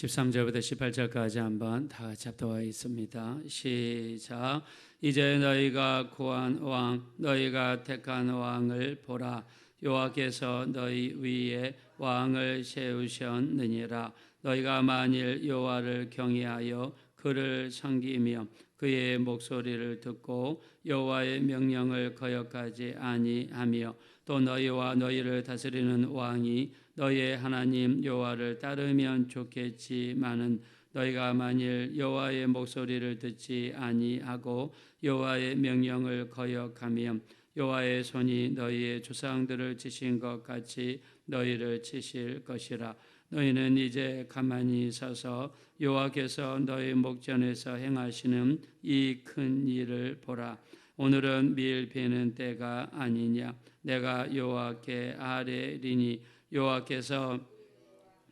13절부터 18절까지 한번 다 같이 합독하겠습니다. 시작. 이제 너희가 구한 왕, 너희가 택한 왕을 보라. 여호와께서 너희 위에 왕을 세우셨느니라. 너희가 만일 여호와를 경외하여 그를 섬기며 그의 목소리를 듣고 여호와의 명령을 거역하지 아니하며 또 너희와 너희를 다스리는 왕이 너희의 하나님 여호와를 따르면 좋겠지만은 너희가 만일 여호와의 목소리를 듣지 아니하고 여호와의 명령을 거역하면 여호와의 손이 너희의 조상들을 치신 것 같이 너희를 치실 것이라. 너희는 이제 가만히 서서 여호와께서 너희 목전에서 행하시는 이 큰 일을 보라 오늘은 밀 베는 때가 아니냐. 내가 여호와께 아뢰리니 여호와께서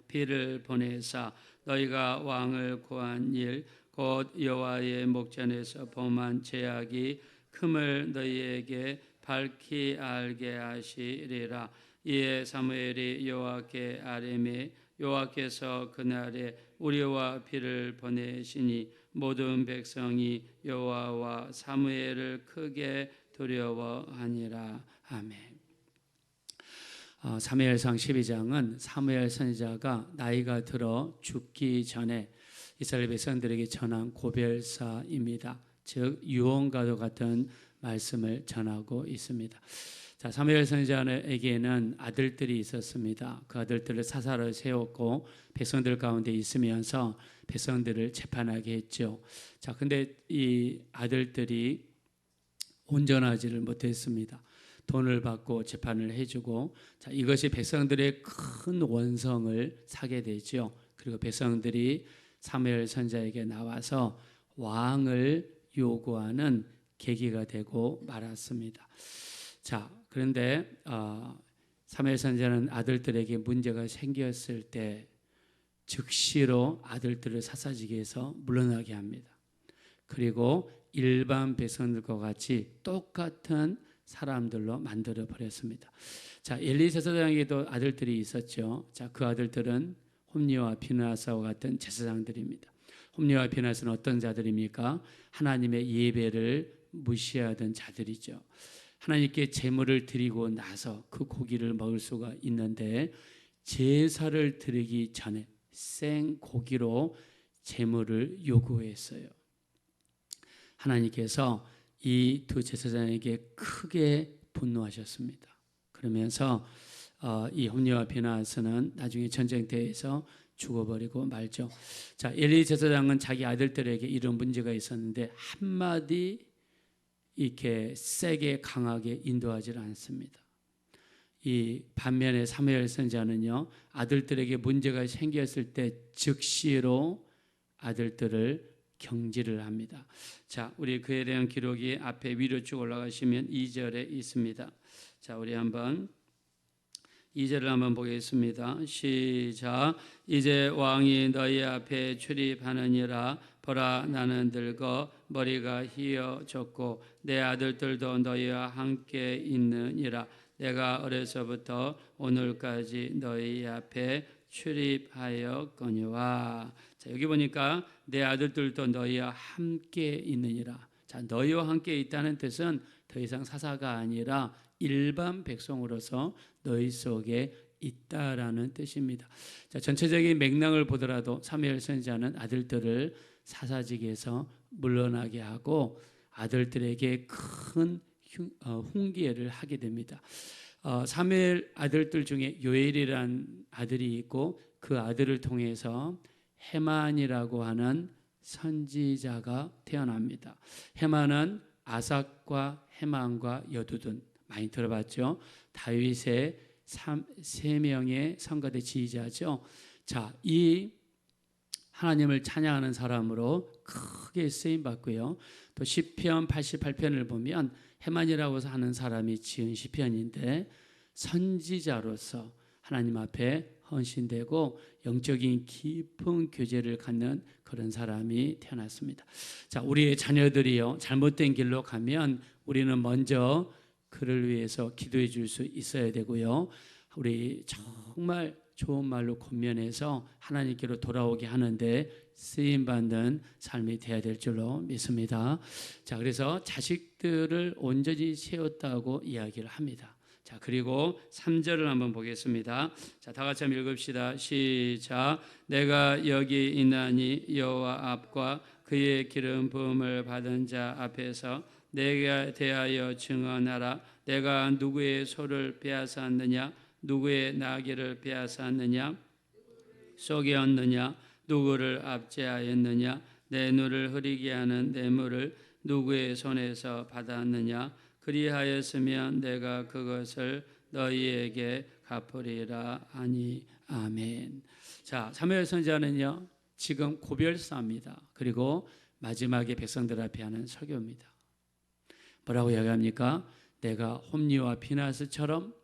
비를 보내사 너희가 왕을 구한 일 곧 여호와의 목전에서 범한 죄악이 큼을 너희에게 밝히 알게 하시리라. 이에 사무엘이 여호와께 아뢰매 여호와께서 그날에 우리와 비를 보내시니 모든 백성이 여호와와 사무엘을 크게 두려워하니라 아멘. 어, 사무엘상 12장은 사무엘 선지자가 나이가 들어 죽기 전에 이스라엘 백성들에게 전한 고별사입니다. 즉 유언과도 같은 말씀을 전하고 있습니다. 자, 사무엘 선지자에게는 아들들이 있었습니다. 그 아들들을 사사로 세웠고 백성들 가운데 있으면서 백성들을 재판하게 했죠. 자, 근데 이 아들들이 온전하지를 못했습니다. 돈을 받고 재판을 해주고 자, 이것이 백성들의 큰 원성을 사게 되죠. 그리고 백성들이 사무엘 선자에게 나와서 왕을 요구하는 계기가 되고 말았습니다. 자, 그런데 어, 사무엘 선자는 아들들에게 문제가 생겼을 때 즉시로 아들들을 사사지게 해서 물러나게 합니다. 그리고 일반 백성들과 같이 똑같은 사람들로 만들어 버렸습니다. 자, 엘리 제사장에게도 아들들이 있었죠. 자, 그 아들들은 홈리와 비나사와 같은 제사장들입니다. 홈리와 비나사는 어떤 자들입니까? 하나님의 예배를 무시하던 자들이죠. 하나님께 제물을 드리고 나서 그 고기를 먹을 수가 있는데 제사를 드리기 전에 생 고기로 제물을 요구했어요. 하나님께서 이 두 제사장에게 크게 분노하셨습니다. 그러면서 어, 이 홈리와 비나스는 나중에 전쟁터에서 죽어버리고 말죠. 자, 엘리 제사장은 자기 아들들에게 이런 문제가 있었는데 한마디 이렇게 세게 강하게 인도하지 않습니다. 이 반면에 사무엘 선자는요 아들들에게 문제가 생겼을 때 즉시로 아들들을 경지를 합니다. 자, 우리 그에 대한 기록이 앞에 위로 쭉 올라가시면 2절에 있습니다. 자, 우리 한번 2절을 한번 보겠습니다. 시작. 이제 왕이 너희 앞에 출입하느니라 보라 나는 늙어 머리가 휘어졌고 내 아들들도 너희와 함께 있느니라. 내가 어려서부터 오늘까지 너희 앞에 출입하였거니와. 자 여기 보니까 내 아들들도 너희와 함께 있느니라. 자 너희와 함께 있다는 뜻은 더 이상 사사가 아니라 일반 백성으로서 너희 속에 있다라는 뜻입니다. 자, 전체적인 맥락을 보더라도 사무엘 선지자는 아들들을 사사직에서 물러나게 하고 아들들에게 큰 어, 훈계를 하게 됩니다. 어, 사무엘 아들들 중에 요엘이란 아들이 있고 그 아들을 통해서 헤만이라고 하는 선지자가 태어납니다. 헤만은 아삭과 헤만과 여두둔 많이 들어봤죠. 다윗의 세 명의 성가대 지휘자죠. 자, 이 하나님을 찬양하는 사람으로 크게 쓰임 받고요. 또 시편 88편을 보면 해만이라고 하는 사람이 지은 시편인데 선지자로서 하나님 앞에 헌신되고 영적인 깊은 교제를 갖는 그런 사람이 태어났습니다. 자, 우리의 자녀들이요 잘못된 길로 가면 우리는 먼저 그를 위해서 기도해 줄 수 있어야 되고요. 우리 정말 좋은 말로 권면해서 하나님께로 돌아오게 하는데 쓰임 받는 삶이 되어야 될 줄로 믿습니다. 자, 그래서 자식들을 온전히 세웠다고 이야기를 합니다. 자, 그리고 3절을 한번 보겠습니다. 자, 다 같이 한번 읽읍시다. 시작. 내가 여기 있나니 여호와 앞과 그의 기름 부음을 받은 자 앞에서 내가 대하여 증언하라. 내가 누구의 소를 빼앗았느냐? 누구의 나귀를 빼앗았느냐? 속였느냐? 누구를 압제하였느냐? 내 눈을 흐리게 하는 뇌물을 누구의 손에서 받았느냐? 그리하였으면 내가 그것을 너희에게 갚으리라 하니 아멘. 자, 사무엘 선지자는요. 지금 고별사입니다. 그리고 마지막에 백성들 앞에 하는 설교입니다. 뭐라고 이야기합니까? 내가 홈리와 피나스처럼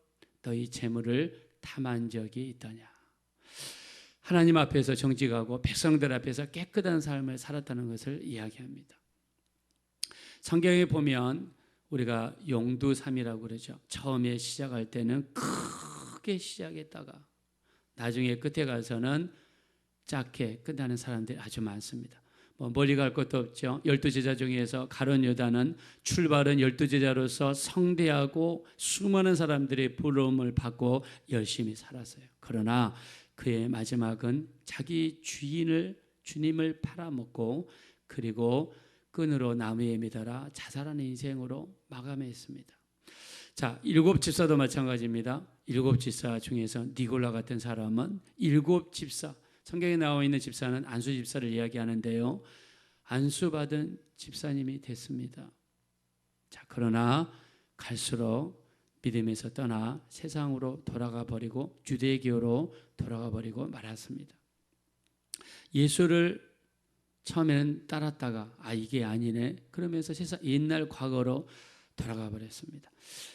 너희 재물을 탐한 적이 있더냐. 하나님 앞에서 정직하고 백성들 앞에서 깨끗한 삶을 살았다는 것을 이야기합니다. 성경에 보면 우리가 용두삼이라고 그러죠. 처음에 시작할 때는 크게 시작했다가 나중에 끝에 가서는 작게 끝나는 사람들이 아주 많습니다. 뭐 멀리 갈 것도 없죠. 열두 제자 중에서 가론 유다는 출발은 열두 제자로서 성대하고 수많은 사람들의 부러움을 받고 열심히 살았어요. 그러나 그의 마지막은 자기 주인을 주님을 팔아먹고 그리고 끈으로 나무에 매달아 자살하는 인생으로 마감했습니다. 자, 일곱 집사도 마찬가지입니다. 일곱 집사 중에서 니골라 같은 사람은 일곱 집사 성경에 나와 있는 집사는 안수 집사를 이야기하는데요. 안수 받은 집사님이 됐습니다. 자, 그러나 갈수록 믿음에서 떠나 세상으로 돌아가 버리고 주대교로 돌아가 버리고 말았습니다. 예수를 처음에는 따랐다가 아 이게 아니네 그러면서 세상 옛날 과거로 돌아가 버렸습니다.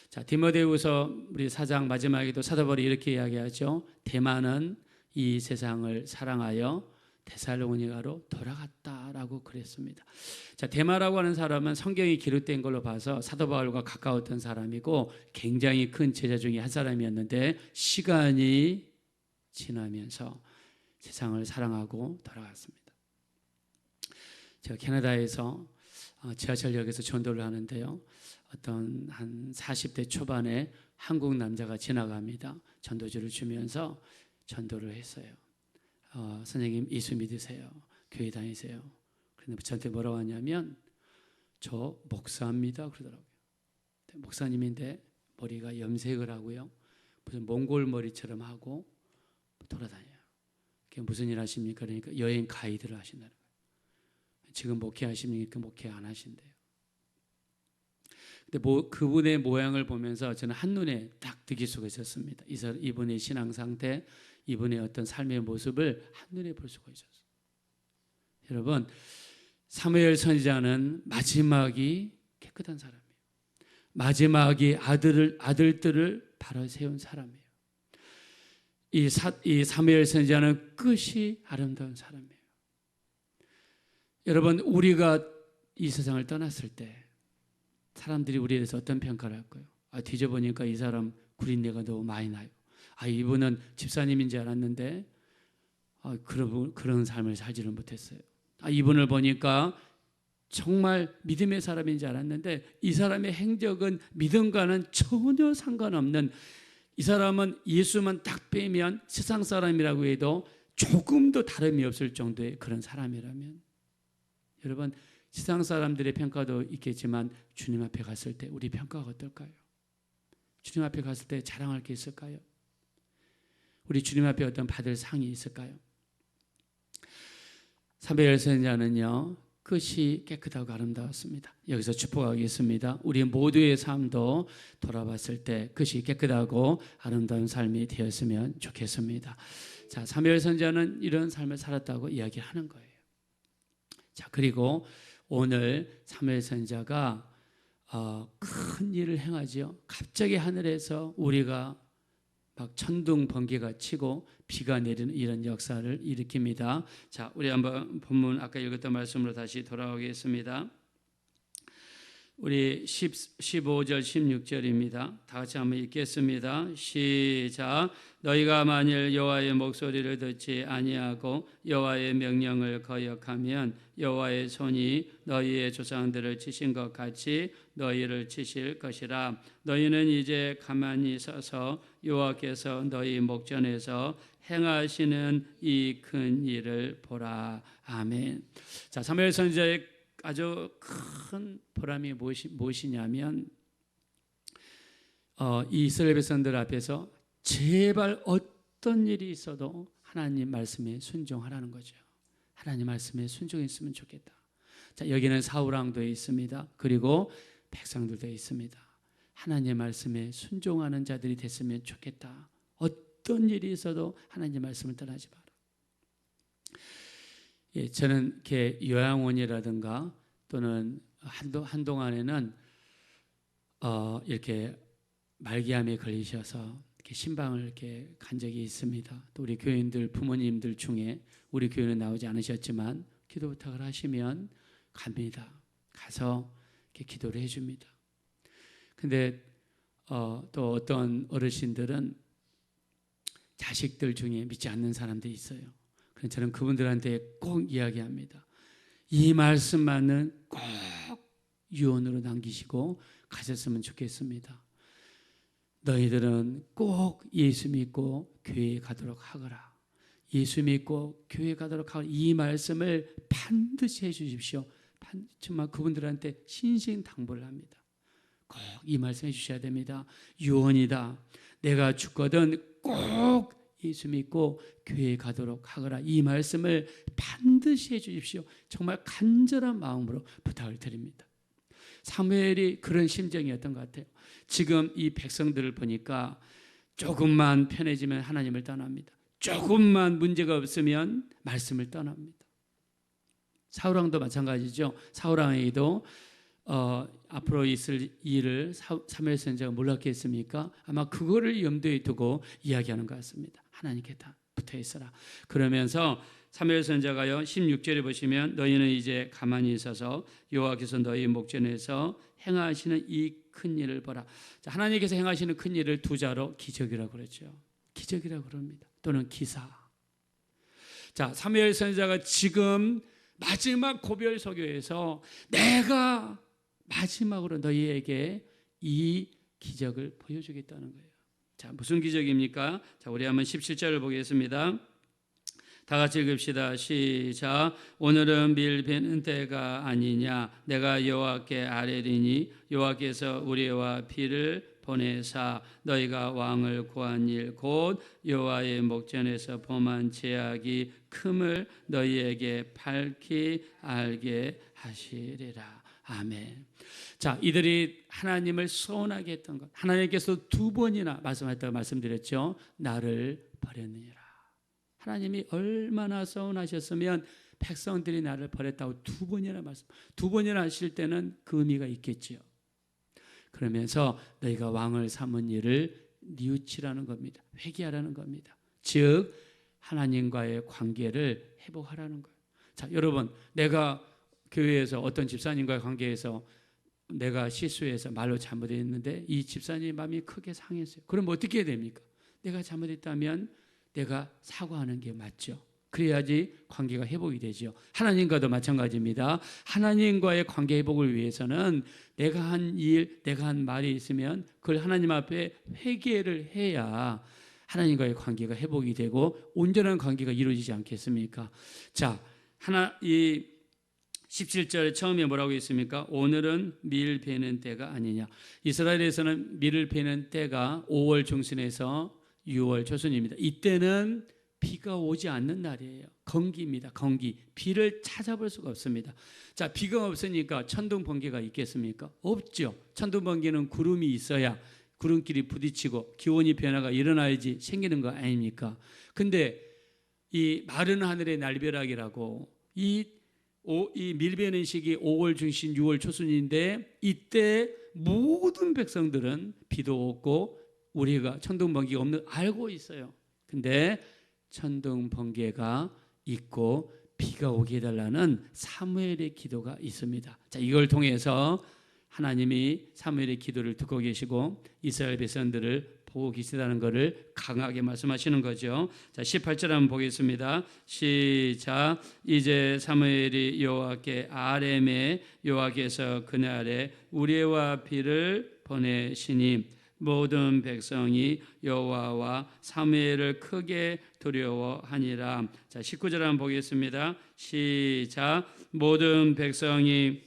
자 디모데후서 우리 사장 마지막에도 사도 바울이 이렇게 이야기하죠. 대만은 이 세상을 사랑하여 데살로니가로 돌아갔다라고 그랬습니다. 자, 데마라고 하는 사람은 성경이 기록된 걸로 봐서 사도 바울과 가까웠던 사람이고 굉장히 큰 제자 중에 한 사람이었는데 시간이 지나면서 세상을 사랑하고 돌아갔습니다. 제가 캐나다에서 어, 지하철역에서 전도를 하는데요. 어떤 한 40대 초반에 한국 남자가 지나갑니다. 전도지를 주면서 전도를 했어요. 어, 선생님 예수 믿으세요. 교회 다니세요. 그런데 저한테 뭐라고 하냐면 저 목사입니다. 그러더라고요. 목사님인데 머리가 염색을 하고요. 무슨 몽골 머리처럼 하고 돌아다녀요. 그게 무슨 일 하십니까? 그러니까 여행 가이드를 하신다는 거예요. 지금 목회하십니까? 목회 안 하신대요. 근데 뭐, 그분의 모양을 보면서 저는 한눈에 딱 뜨기 수가 있었습니다. 이분의 신앙 상태, 이분의 어떤 삶의 모습을 한눈에 볼 수가 있었어요. 여러분, 사무엘 선지자는 마지막이 깨끗한 사람이에요. 마지막이 아들을 아들들을 바로 세운 사람이에요. 이, 사, 이 사무엘 선지자는 끝이 아름다운 사람이에요. 여러분, 우리가 이 세상을 떠났을 때 사람들이 우리에 대해서 어떤 평가를 할까요? 아, 뒤져보니까 이 사람 구린내가 너무 많이 나요. 아, 이분은 집사님인지 알았는데 아, 그런, 그런 삶을 살지를 못했어요. 아, 이분을 보니까 정말 믿음의 사람인지 알았는데 이 사람의 행적은 믿음과는 전혀 상관없는 이 사람은 예수만 딱 빼면 세상 사람이라고 해도 조금도 다름이 없을 정도의 그런 사람이라면 여러분 세상 사람들의 평가도 있겠지만 주님 앞에 갔을 때 우리 평가가 어떨까요? 주님 앞에 갔을 때 자랑할 게 있을까요? 우리 주님 앞에 어떤 받을 상이 있을까요? 사배열 선자는요 끝이 깨끗하고 아름다웠습니다. 여기서 축복하겠습니다. 우리 모두의 삶도 돌아봤을 때 끝이 깨끗하고 아름다운 삶이 되었으면 좋겠습니다. 자, 사무엘 선자는 이런 삶을 살았다고 이야기하는 거예요. 자, 그리고 오늘 사무엘 선자가 어, 큰 일을 행하지요. 갑자기 하늘에서 우리가 막 천둥 번개가 치고 비가 내리는 이런 역사를 일으킵니다. 자, 우리 한번 본문 아까 읽었던 말씀으로 다시 돌아오겠습니다. 우리 10, 15절 16절입니다. 다 같이 한번 읽겠습니다. 시작. 너희가 만일 여호와의 목소리를 듣지 아니하고 여호와의 명령을 거역하면 여호와의 손이 너희의 조상들을 치신 것 같이 너희를 치실 것이라. 너희는 이제 가만히 서서 여호와께서 너희 목전에서 행하시는 이 큰 일을 보라. 아멘. 자, 사무엘 선지자의 아주 큰 보람이 무엇이, 무엇이냐면 어, 이 이스라엘 백성들 앞에서 제발 어떤 일이 있어도 하나님 말씀에 순종하라는 거죠. 하나님 말씀에 순종했으면 좋겠다. 자, 여기는 사우랑도 있습니다. 그리고 백성들도 있습니다. 하나님 말씀에 순종하는 자들이 됐으면 좋겠다. 어떤 일이 있어도 하나님 말씀을 떠나지 마라. 예, 저는 이렇게 요양원이라든가 또는 한도, 한동안에는 어, 이렇게 말기암에 걸리셔서 이렇게 신방을 이렇게 간 적이 있습니다. 또 우리 교인들 부모님들 중에 우리 교회는 나오지 않으셨지만 기도 부탁을 하시면 갑니다. 가서 이렇게 기도를 해줍니다. 근데 어, 또 어떤 어르신들은 자식들 중에 믿지 않는 사람들이 있어요. 그래서 저는 그분들한테 꼭 이야기합니다. 이 말씀만은 꼭 유언으로 남기시고 가셨으면 좋겠습니다. 너희들은 꼭 예수 믿고 교회에 가도록 하거라. 예수 믿고 교회 에 가도록 하거라. 이 말씀을 반드시 해 주십시오. 정말 그분들한테 신신당부를 합니다. 꼭 이 말씀 해 주셔야 됩니다. 유언이다. 내가 죽거든 꼭 예수 믿고 교회에 가도록 하거라. 이 말씀을 반드시 해 주십시오. 정말 간절한 마음으로 부탁을 드립니다. 사무엘이 그런 심정이었던 것 같아요. 지금 이 백성들을 보니까 조금만 편해지면 하나님을 떠납니다. 조금만 문제가 없으면 말씀을 떠납니다. 사우랑도 마찬가지죠. 사우랑에게도 어, 앞으로 있을 일을 사무엘 선지자가 몰랐겠습니까? 아마 그거를 염두에 두고 이야기하는 것 같습니다. 하나님께 다 붙어 있어라. 그러면서 사무엘 선자가요 16절에 보시면 너희는 이제 가만히 있어서 여호와께서 너희 목전에서 행하시는 이 큰 일을 보라. 자, 하나님께서 행하시는 큰 일을 두 자로 기적이라고 그러죠. 기적이라고 그럽니다. 또는 기사. 자, 사무엘 선자가 지금 마지막 고별 소교에서 내가 마지막으로 너희에게 이 기적을 보여주겠다는 거예요. 자, 무슨 기적입니까? 자, 우리 한번 17절을 보겠습니다. 다 같이 읽읍시다. 시작. 오늘은 밀 베는 때가 아니냐. 내가 여호와께 아뢰리니 여호와께서 우리와 피를 보내사 너희가 왕을 구한 일 곧 여호와의 목전에서 범한 죄악이 큼을 너희에게 밝히 알게 하시리라. 아멘. 자, 이들이 하나님을 소원하게 했던 것. 하나님께서 두 번이나 말씀하셨다고 말씀드렸죠. 나를 버렸느니라. 하나님이 얼마나 서운하셨으면 백성들이 나를 버렸다고 두 번이나 말씀, 두 번이나 하실 때는 그 의미가 있겠지요. 그러면서 너희가 왕을 삼은 일을 뉘우치라는 겁니다. 회개하라는 겁니다. 즉 하나님과의 관계를 회복하라는 거예요. 자, 여러분, 내가 교회에서 어떤 집사님과의 관계에서 내가 실수해서 말로 잘못했는데 이 집사님 마음이 크게 상했어요. 그럼 어떻게 해야 됩니까? 내가 잘못했다면 내가 사과하는 게 맞죠. 그래야지 관계가 회복이 되죠. 하나님과도 마찬가지입니다. 하나님과의 관계 회복을 위해서는 내가 한 일, 내가 한 말이 있으면 그걸 하나님 앞에 회개를 해야 하나님과의 관계가 회복이 되고 온전한 관계가 이루어지지 않겠습니까? 자, 하나 이 17절 처음에 뭐라고 했습니까? 오늘은 밀 베는 때가 아니냐. 이스라엘에서는 밀을 베는 때가 5월 중순에서 6월 초순입니다. 이때는 비가 오지 않는 날이에요. 건기입니다. 건기. 비를 찾아볼 수가 없습니다. 자, 비가 없으니까 천둥 번개가 있겠습니까? 없죠. 천둥 번개는 구름이 있어야 구름끼리 부딪히고 기온이 변화가 일어나야지 생기는 거 아닙니까? 근데 이 마른 하늘의 날벼락이라고 이, 이 밀베는 시기 5월 중심 6월 초순인데 이때 모든 백성들은 비도 없고 우리가 천둥 번개가 없는 알고 있어요. 근데 천둥 번개가 있고 비가 오게 해달라는 사무엘의 기도가 있습니다. 자, 이걸 통해서 하나님이 사무엘의 기도를 듣고 계시고 이스라엘 백성들을 보고 계시다는 것을 강하게 말씀하시는 거죠. 자, 18절 한번 보겠습니다. 시작. 이제 사무엘이 여호와께 아렘의 여호와께서 그날에 우리와 비를 보내시니 모든 백성이 여호와와 사무엘을 크게 두려워하니라. 자, 19절 한번 보겠습니다. 시작. 모든 백성이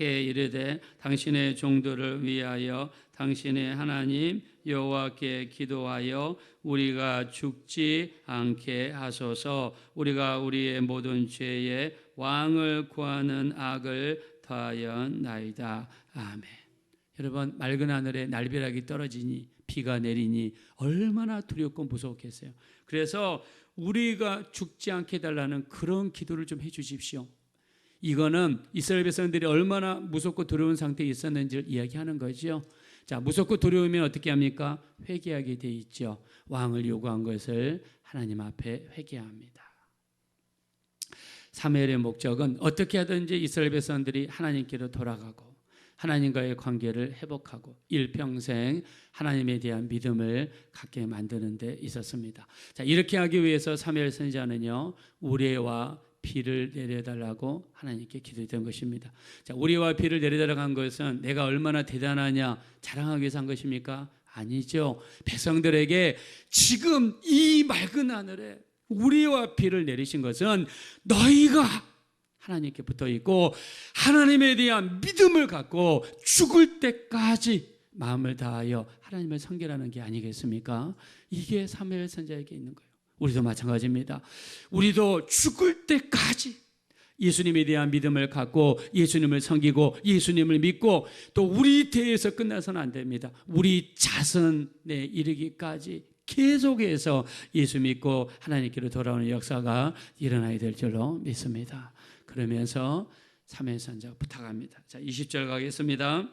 이르되 당신의 종들을 위하여 당신의 하나님 여호와께 기도하여 우리가 죽지 않게 하소서. 우리가 우리의 모든 죄에 왕을 구하는 악을 더하였나이다. 아멘. 여러분 맑은 하늘에 날벼락이 떨어지니 비가 내리니 얼마나 두렵고 무섭겠어요. 그래서 우리가 죽지 않게 달라는 그런 기도를 좀 해주십시오. 이거는 이스라엘 백성들이 얼마나 무섭고 두려운 상태에 있었는지를 이야기하는 거죠. 자, 무섭고 두려우면 어떻게 합니까? 회개하게 돼 있죠. 왕을 요구한 것을 하나님 앞에 회개합니다. 사무엘의 목적은 어떻게 하든지 이스라엘 백성들이 하나님께로 돌아가고 하나님과의 관계를 회복하고 일평생 하나님에 대한 믿음을 갖게 만드는 데 있었습니다. 자, 이렇게 하기 위해서 사무엘 선지자는요. 우레와 비를 내려달라고 하나님께 기도했던 것입니다. 자, 우리와 비를 내려달라고 한 것은 내가 얼마나 대단하냐 자랑하기 위해서 한 것입니까? 아니죠. 백성들에게 지금 이 맑은 하늘에 우리와 비를 내리신 것은 너희가 하나님께 붙어 있고 하나님에 대한 믿음을 갖고 죽을 때까지 마음을 다하여 하나님을 섬기라는 게 아니겠습니까? 이게 사무엘 선자에게 있는 거예요. 우리도 마찬가지입니다. 우리도 죽을 때까지 예수님에 대한 믿음을 갖고 예수님을 섬기고 예수님을 믿고 또 우리 대에서 끝나서는 안 됩니다. 우리 자선에 이르기까지 계속해서 예수 믿고 하나님께로 돌아오는 역사가 일어나야 될 줄로 믿습니다. 그러면서 사무선자 부탁합니다. 자, 20절 가겠습니다.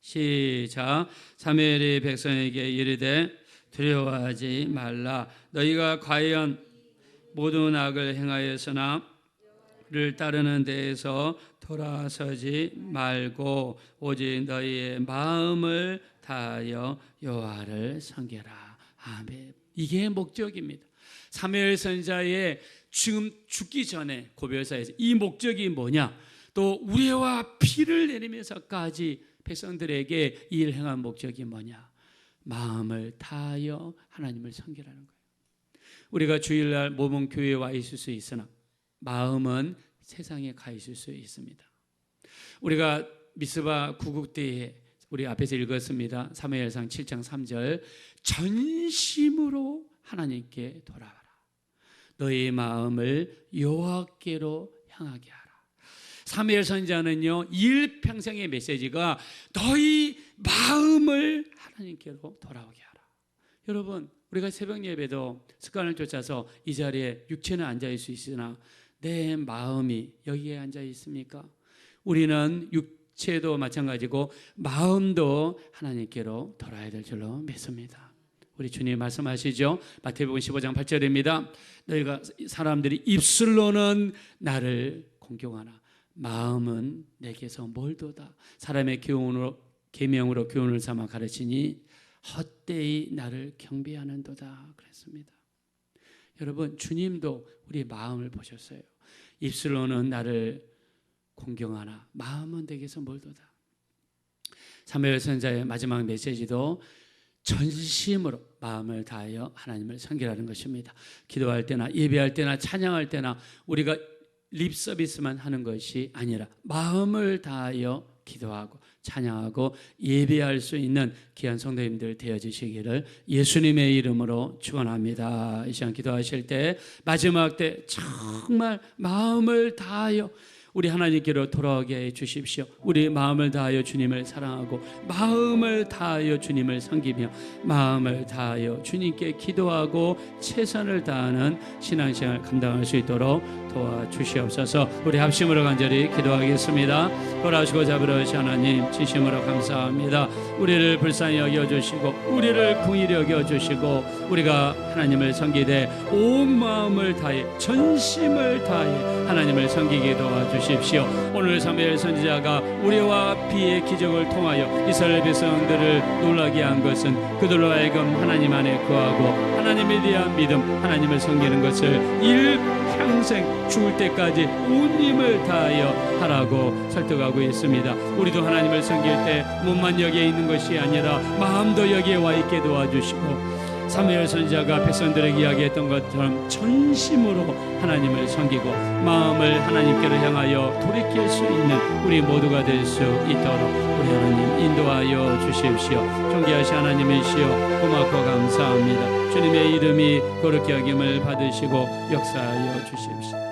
시작. 사무엘이 백성에게 이르되 두려워하지 말라. 너희가 과연 모든 악을 행하였으나 를 따르는 데에서 돌아서지 말고 오직 너희의 마음을 다하여 여호와를 섬겨라. 아멘. 이게 목적입니다. 사무엘 선자의 지금 죽기 전에 고별사에서 이 목적이 뭐냐? 또 우리와 피를 내리면서까지 백성들에게 일 행한 목적이 뭐냐? 마음을 다하여 하나님을 섬기라는 거예요. 우리가 주일날 모범 교회에 와 있을 수 있으나 마음은 세상에 가 있을 수 있습니다. 우리가 미스바 구국대에 우리 앞에서 읽었습니다. 사무엘상 7장 3절 전심으로 하나님께 돌아와라. 너의 마음을 여호와께로 향하게 하라. 사무엘 선자는요 일평생의 메시지가 너희 마음을 하나님께로 돌아오게 하라. 여러분 우리가 새벽 예배도 습관을 쫓아서 이 자리에 육체는 앉아 있을 수 있으나 내 마음이 여기에 앉아 있습니까? 우리는 육체도 마찬가지고 마음도 하나님께로 돌아야 될 줄로 믿습니다. 우리 주님 말씀하시죠. 마태복음 15장 8절입니다. 너희가 사람들이 입술로는 나를 공경하나 마음은 내게서 멀도다. 사람의 교훈으로 계명으로 교훈을 삼아 가르치니 헛되이 나를 경배하는도다 그랬습니다. 여러분 주님도 우리 마음을 보셨어요. 입술로는 나를 공경하나 마음은 내게서 멀도다. 사무엘 선자의 마지막 메시지도 전심으로 마음을 다하여 하나님을 섬기라는 것입니다. 기도할 때나 예배할 때나 찬양할 때나 우리가 립 서비스만 하는 것이 아니라 마음을 다하여 기도하고 찬양하고 예배할 수 있는 귀한 성도님들 되어주시기를 예수님의 이름으로 축원합니다. 이 시간 기도하실 때 마지막 때 정말 마음을 다하여 우리 하나님께로 돌아오게 해 주십시오. 우리 마음을 다하여 주님을 사랑하고 마음을 다하여 주님을 섬기며 마음을 다하여 주님께 기도하고 최선을 다하는 신앙생활 감당할 수 있도록 도와주시옵소서. 우리 합심으로 간절히 기도하겠습니다. 돌아주고 잡으러 하나님 진심으로 감사합니다. 우리를 불쌍히 여겨 주시고 우리를 궁일히 여겨 주시고 우리가 하나님을 섬기되 온 마음을 다해 전심을 다해 하나님을 섬기게 도와주십시오. 오늘 사무엘 선지자가 우리와 비의 기적을 통하여 이스라엘 백성들을 놀라게 한 것은 그들로 하여금 하나님 안에 거하고 하나님에 대한 믿음, 하나님을 섬기는 것을 일 평생 죽을 때까지 온 힘을 다하여 하라고 설득하고 있습니다. 우리도 하나님을 섬길 때 몸만 여기에 있는 것이 아니라 마음도 여기에 와 있게 도와주시고 사무엘 선지자가 백성들에게 이야기했던 것처럼 전심으로 하나님을 섬기고 마음을 하나님께로 향하여 돌이킬 수 있는 우리 모두가 될 수 있도록 우리 하나님 인도하여 주십시오. 존귀하신 하나님이시여 고맙고 감사합니다. 주님의 이름이 거룩히 여김을 받으시고 역사하여 주십시오.